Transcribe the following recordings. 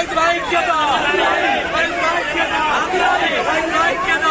రైతు ఐక్యత రైతు ఐక్యత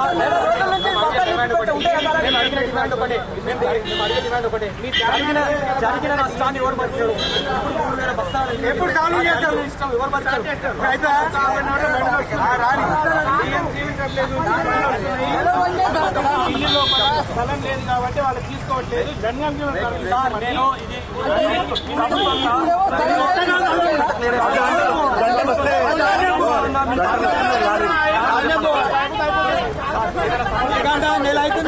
Thank you. డిమాండ్ ఒకటే. మేము అడిగే డిమాండ్ ఒకటే. మీ జరిగిన జరిగిన నష్టాన్ని ఎవరు భరిస్తారు? ఇప్పుడు మూడు వేల బస్తాలు ఎప్పుడు చాలు చేస్తారు? ఇష్టం ఎవరు భరిస్తారు? అయితే ఇల్లు లోపల స్థలం లేదు కాబట్టి వాళ్ళు తీసుకోవట్లేదు. సార్ నేను ఇది నెల అవుతుంది గంట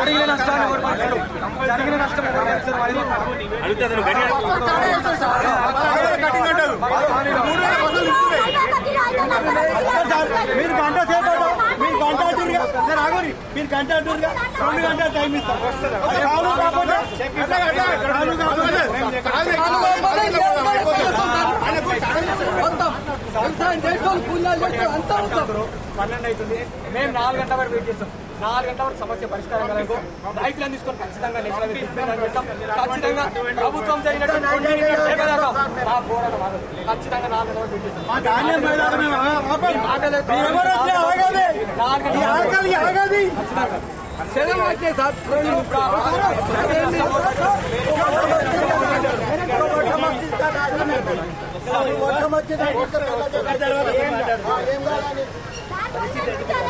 జరిగిన నష్టాన్ని? జరిగిన నష్టం? మీరు గంట సేపు మీరు గంట అంటురుగా సార్ ఆగోరి మీరు గంట అంటురుగా రెండు గంటల టైం ఇస్తాం అది కాదు కాకపోతే కాదు కాకపోతే పన్నెండు అవుతుంది మేము నాలుగు గంటల వరకు వెయిట్ చేస్తాం. నాలుగు గంటల వరకు సమస్య పరిష్కారం కలగదు రైతులను తీసుకొని ఖచ్చితంగా చేస్తాం. ఖచ్చితంగా ప్రభుత్వం మా పోరాటం. ఖచ్చితంగా నాలుగు గంటల వరకు వెయిట్ చేస్తాం. గంటల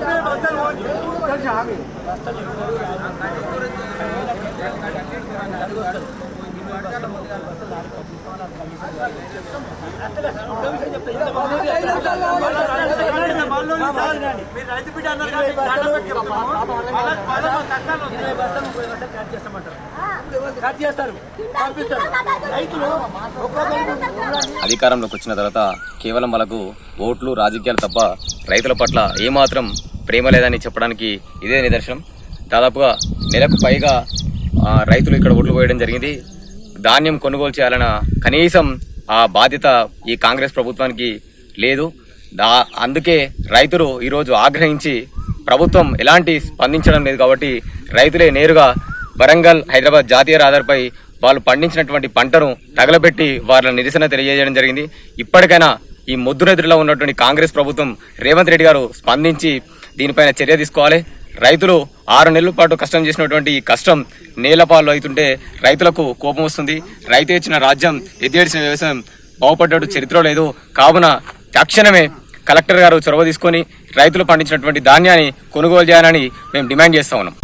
बदल కట్ చేస్తారు రైతులు అధికారంలోకి వచ్చిన తర్వాత కేవలం వాళ్ళకు ఓట్లు రాజకీయాలు తప్ప రైతుల పట్ల ఏమాత్రం ప్రేమ లేదని చెప్పడానికి ఇదే నిదర్శనం. దాదాపుగా నెలకు పైగా రైతులు ఇక్కడ ఓట్లు పోయడం జరిగింది. ధాన్యం కొనుగోలు చేయాలన్న కనీసం ఆ బాధ్యత ఈ కాంగ్రెస్ ప్రభుత్వానికి లేదు. దా అందుకే రైతులు ఈరోజు ఆగ్రహించి ప్రభుత్వం ఎలాంటి స్పందించడం లేదు కాబట్టి రైతులే నేరుగా వరంగల్ హైదరాబాద్ జాతీయ రహదారిపై వాళ్ళు పండించినటువంటి పంటను తగలబెట్టి వాళ్ళ నిరసన తెలియజేయడం జరిగింది. ఇప్పటికైనా ఈ ముద్దురెదురులో ఉన్నటువంటి కాంగ్రెస్ ప్రభుత్వం రేవంత్ రెడ్డి గారు స్పందించి దీనిపైన చర్య తీసుకోవాలి. రైతులు ఆరు నెలల పాటు కష్టం చేసినటువంటి ఈ కష్టం నేలపాలు అవుతుంటే రైతులకు కోపం వస్తుంది. రైతు ఇచ్చిన రాజ్యం ఎద్దేడిచిన వ్యవసాయం బాగుపడ్డాడు చరిత్ర లేదు. కావున తక్షణమే కలెక్టర్ గారు చొరవ తీసుకొని రైతులు పండించినటువంటి ధాన్యాన్ని కొనుగోలు చేయాలని మేము డిమాండ్ చేస్తా ఉన్నాం.